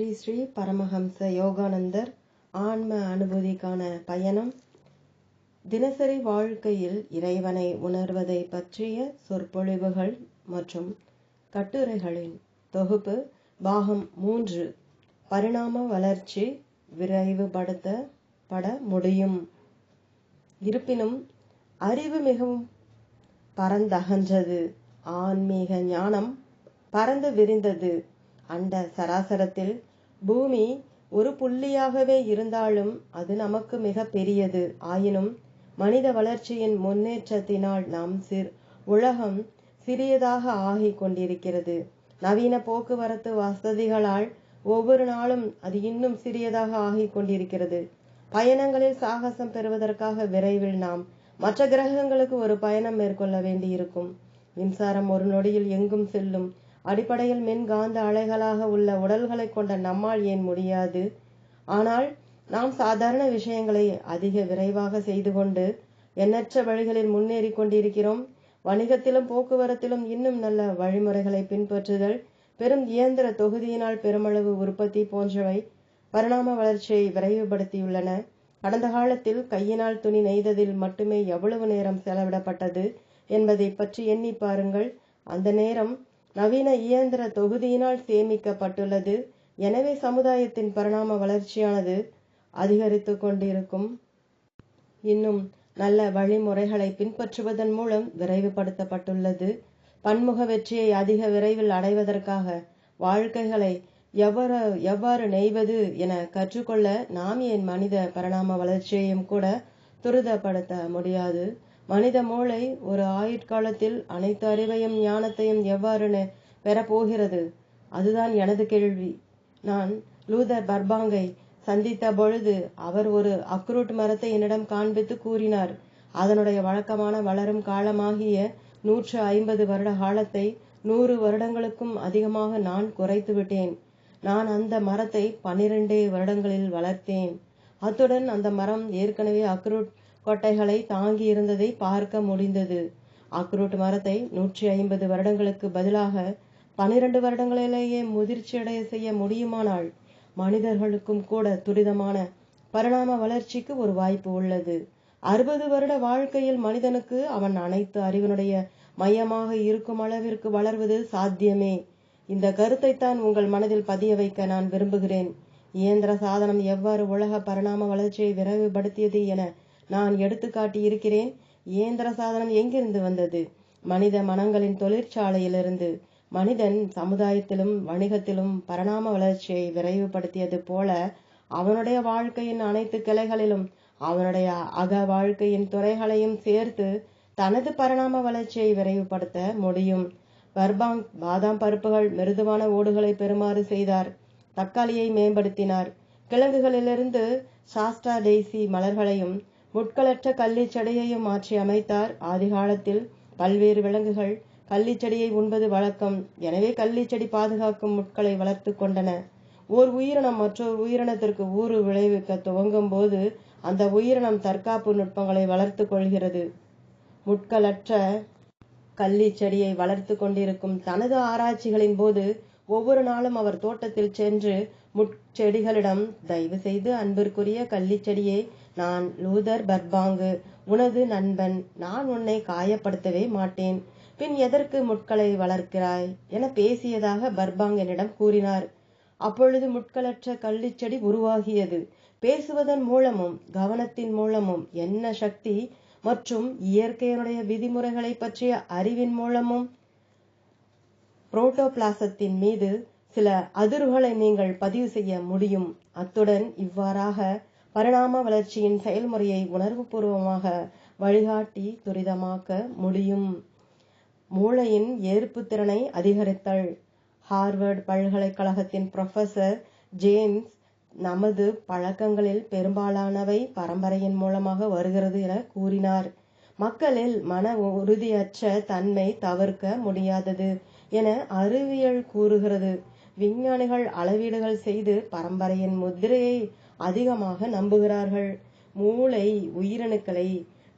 ஸ்ரீ ஸ்ரீ பரமஹம்ச யோகானந்தர் ஆன்ம அனுபூதிக்கான பயணம். தினசரி வாழ்க்கையில் இறைவனை உணர்வதை பற்றிய சொற்பொழிவுகள் மற்றும் கட்டுரைகளின் தொகுப்பு பாகம் மூன்று. பரிணாம வளர்ச்சி விரைவுபடுத்தப்பட முடியும். இருப்பினும் அறிவு மிகவும் பரந்தகன்றது. ஆன்மீக ஞானம் பரந்து விரிந்தது. அண்ட சராசரத்தில் பூமி ஒரு புள்ளியாகவே இருந்தாலும் அது நமக்கு மிக பெரியது. ஆயினும் மனித வளர்ச்சியின் முன்னேற்றத்தினால் நாம் சிர் உலகம் சிறியதாக ஆகிக் கொண்டிருக்கிறது. நவீன போக்குவரத்து வசதிகளால் ஒவ்வொரு நாளும் அது இன்னும் சிறியதாக ஆகிக் கொண்டிருக்கிறது. பயணங்களில் சாகசம் பெறுவதற்காக விரைவில் நாம் மற்ற கிரகங்களுக்கு ஒரு பயணம் மேற்கொள்ள வேண்டியிருக்கும். மின்சாரம் ஒரு நொடியில் எங்கும் செல்லும் அடிப்படையில் மின்காந்த அலைகளாக உள்ள உடல்களை கொண்ட நம்மால் ஏன் முடியாது? ஆனால் நாம் சாதாரண விஷயங்களை அதிக விரைவாக செய்து கொண்டு எண்ணற்ற வழிகளில் முன்னேறி கொண்டிருக்கிறோம். வணிகத்திலும் போக்குவரத்திலும் இன்னும் நல்ல வழிமுறைகளை பின்பற்றுதல் பெரும் இயந்திர தொகுதியினால் பெருமளவு உற்பத்தி போன்றவை பரிணாம வளர்ச்சியை விரைவுபடுத்தியுள்ளன. கடந்த காலத்தில் கையினால் துணி நெய்ததில் மட்டுமே எவ்வளவு நேரம் செலவிடப்பட்டது என்பதை பற்றி எண்ணி பாருங்கள். அந்த நேரம் நவீன இயந்திர தொகுதியினால் சேமிக்கப்பட்டுள்ளது. எனவே சமுதாயத்தின் பரிணாம வளர்ச்சியானது அதிகரித்து கொண்டிருக்கும். இன்னும் நல்ல வழிமுறைகளை பின்பற்றுவதன் மூலம் விரைவுபடுத்தப்பட்டுள்ளது. பன்முக வெற்றியை அதிக விரைவில் அடைவதற்காக வாழ்க்கைகளை எவ்வாறு எவ்வாறு நெய்வது என கற்றுக்கொள்ள நாம் ஏன் மனித பரிணாம வளர்ச்சியையும் கூட துரிதப்படுத்த முடியாது. மனித மூளை ஒரு ஆயுட்காலத்தில் அனைத்து அறிவையும் ஞானத்தையும் எவ்வாறு பெறப்போகிறது? அதுதான் எனது கேள்வி. நான் லூதர் பர்பாங்கை சந்தித்த பொழுது அவர் ஒரு அக்ரூட் மரத்தை என்னிடம் காண்பித்து கூறினார். அதனுடைய வழக்கமான வளரும் காலமாகிய நூற்று ஐம்பது வருட காலத்தை நூறு வருடங்களுக்கும் அதிகமாக நான் குறைத்து விட்டேன். நான் அந்த மரத்தை பன்னிரண்டே வருடங்களில் வளர்த்தேன். அத்துடன் அந்த மரம் ஏற்கனவே அக்ரூட் கொட்டைகளை தாங்கி இருந்ததை பார்க்க முடிந்தது. அக்ரூட் மரத்தை நூற்றி ஐம்பது வருடங்களுக்கு பதிலாக பனிரெண்டு வருடங்களிலேயே முதிர்ச்சியடைய செய்ய முடியுமானால் மனிதர்களுக்கும் கூட துரிதமான பரிணாம வளர்ச்சிக்கு ஒரு வாய்ப்பு உள்ளது. அறுபது வருட வாழ்க்கையில் மனிதனுக்கு அவன் அனைத்து அறிவினுடைய மையமாக இருக்கும் அளவிற்கு வளர்வது சாத்தியமே. இந்த கருத்தைத்தான் உங்கள் மனதில் பதிய வைக்க நான் விரும்புகிறேன். இயந்திர சாதனம் எவ்வாறு உலக பரிணாம வளர்ச்சியை விரைவுபடுத்தியது என நான் எடுத்துக்காட்டி இருக்கிறேன். இயந்திர சாதனம் எங்கிருந்து வந்தது? மனித மனங்களின் தொழிற்சாலையிலிருந்து. மனிதன் சமுதாயத்திலும் வணிகத்திலும் பரிணாம வளர்ச்சியை விரைவுபடுத்தியது போல அவனுடைய வாழ்க்கையின் அனைத்து கிளைகளிலும் அவனுடைய அக வாழ்க்கையின் துறைகளையும் சேர்த்து தனது பரிணாம வளர்ச்சியை விரைவுபடுத்த முடியும். பர்பாங் பாதாம் பருப்புகள் மிருதுவான ஓடுகளை பெறுமாறு செய்தார். தக்காளியை மேம்படுத்தினார். கிழங்குகளிலிருந்து சாஸ்டா டெய்சி மலர்களையும் முட்களற்ற கள்ளிச்சடையையும் மாற்றி அமைத்தார். ஆதி காலத்தில் பல்வேறு விலங்குகள் கள்ளிச்செடியை உண்பது வழக்கம். எனவே கள்ளிச்செடி பாதுகாக்கும் முட்களை வளர்த்து கொண்டன. ஓர் உயிரினம் மற்றொரு உயிரினத்திற்கு ஊறு விளைவிக்க துவங்கும் போது அந்த உயிரினம் தற்காப்பு நுட்பங்களை வளர்த்து கொள்கிறது. முட்களற்ற கள்ளிச்செடியை வளர்த்து கொண்டிருக்கும் தனது ஆராய்ச்சிகளின் போது ஒவ்வொரு நாளும் அவர் தோட்டத்தில் சென்று முட்செடிகளிடம் தயவு செய்து அன்பிற்குரிய கள்ளிச்செடியை நான் லூதர் பர்பாங்கு உனது நண்பன் நான் உன்னை காயப்படுத்தவே மாட்டேன். பின் எதற்கு முட்களை வளர்க்கிறாய்? என பேசியதாக பர்பாங் என்னிடம் கூறினார். அப்பொழுது முட்களற்ற கள்ளிச்செடி உருவாகியது. பேசுவதன் மூலமும் கவனத்தின் மூலமும் என்ன சக்தி மற்றும் இயற்கையினுடைய விதிமுறைகளை பற்றிய அறிவின் மூலமும்? புரோட்டோபிளாசத்தின் மீது சில அதிர்வுகளை நீங்கள் பதிவு செய்ய முடியும். அத்துடன் இவ்வாறாக பரிணாம வளர்ச்சியின் செயல்முறையை உணர்வுபூர்வமாக வழிகாட்டி துரிதமாக்க முடியும். மூளையின் ஏற்பு திறனை அதிகரித்தல். ஹார்வர்ட் பல்கலைக்கழகத்தின் ப்ரொஃபசர் ஜேம்ஸ் நமது பழக்கங்களில் பெரும்பாலானவை பரம்பரையின் மூலமாக வருகிறது என கூறினார். மக்களில் மன உறுதியற்ற தன்மை தவிர்க்க முடியாதது என அறிவியல் கூறுகிறது. விஞ்ஞானிகள் அளவீடுகள் செய்து பரம்பரையின் முதிரையை அதிகமாக நம்புகிறார்கள். மூளை உயிரணுக்களை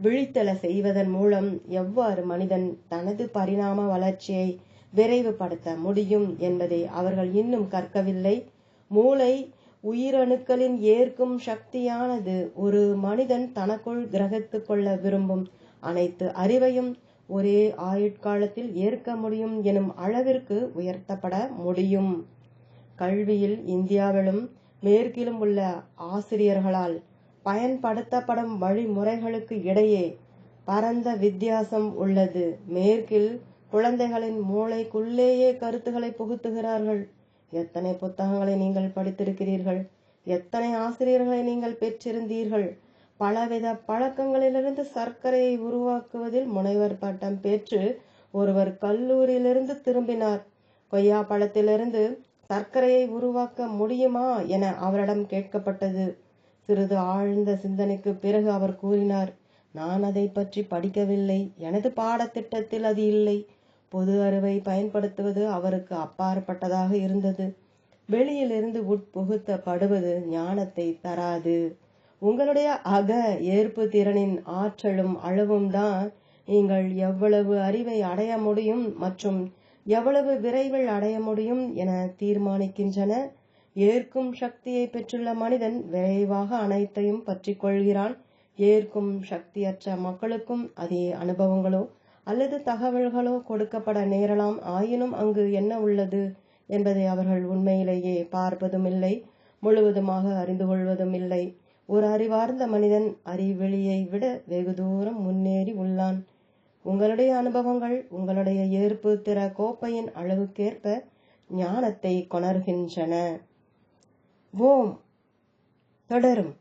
விழித்தள செய்வதன் மூலம் எவ்வாறு மனிதன் தனது பரிணாம வளர்ச்சியை விரைவுபடுத்த முடியும் என்பதை அவர்கள் இன்னும் கற்கவில்லை. மூளை உயிரணுக்களின் ஏற்கும் சக்தியானது ஒரு மனிதன் தனக்குள் கிரகித்துக் கொள்ள விரும்பும் அனைத்து அறிவையும் ஒரே ஆயுட்காலத்தில் ஏற்க முடியும் எனும் அளவிற்கு உயர்த்தப்பட முடியும். கல்வியில் இந்தியாவிலும் மேற்கிலும் உள்ள ஆசிரியர்களால் பயன்படுத்தப்படும் வழிமுறைகளுக்கு இடையே பரந்த வித்தியாசம் உள்ளது. மேற்கில் குழந்தைகளின் மூளைக்குள்ளேயே கருத்துக்களை புகுத்துகிறார்கள். எத்தனை புத்தகங்களை நீங்கள் படித்திருக்கிறீர்கள்? எத்தனை ஆசிரியர்களை நீங்கள் பெற்றிருந்தீர்கள்? பலவித பழக்கங்களிலிருந்து சர்க்கரையை உருவாக்குவதில் முனைவர் பட்டம் பெற்று ஒருவர் கல்லூரியிலிருந்து திரும்பினார். கொய்யா பழத்திலிருந்து சர்க்கரையை உருவாக்க முடியுமா என அவரிடம் கேட்கப்பட்டது. சிறிது ஆழ்ந்த சிந்தனைக்கு பிறகு அவர் கூறினார் நான் அதை பற்றி படிக்கவில்லை. எனது பாடத்திட்டத்தில் அது இல்லை. பொது அறிவை பயன்படுத்துவது அவருக்கு அப்பாற்பட்டதாக இருந்தது. வெளியிலிருந்து உட்புகுத்தப்படுவது ஞானத்தை தராது. உங்களுடைய அக ஏற்பு திறனின் ஆற்றலும் அளவும் தான் நீங்கள் எவ்வளவு அறிவை அடைய முடியும் மற்றும் எவ்வளவு விரைவில் அடைய முடியும் என தீர்மானிக்கின்றன. ஏற்கும் சக்தியை பெற்றுள்ள மனிதன் விரைவாக அனைத்தையும் பற்றி கொள்கிறான். ஏற்கும் சக்தியற்ற மக்களுக்கும் அதே அனுபவங்களோ அல்லது தகவல்களோ கொடுக்கப்பட நேரலாம். ஆயினும் அங்கு என்ன உள்ளது என்பதை அவர்கள் உண்மையிலேயே பார்ப்பதும் இல்லை முழுவதுமாக அறிந்து கொள்வதும் இல்லை ஒரு அறிவார்ந்த மனிதன் அறிவெளியை விட வெகு தூரம் முன்னேறி உள்ளான். உங்களுடைய அனுபவங்கள் உங்களுடைய ஏற்பு திற கோப்பையின் அளவுக்கேற்ப ஞானத்தை கொணர்கின்றன. ஓம். தொடரும்.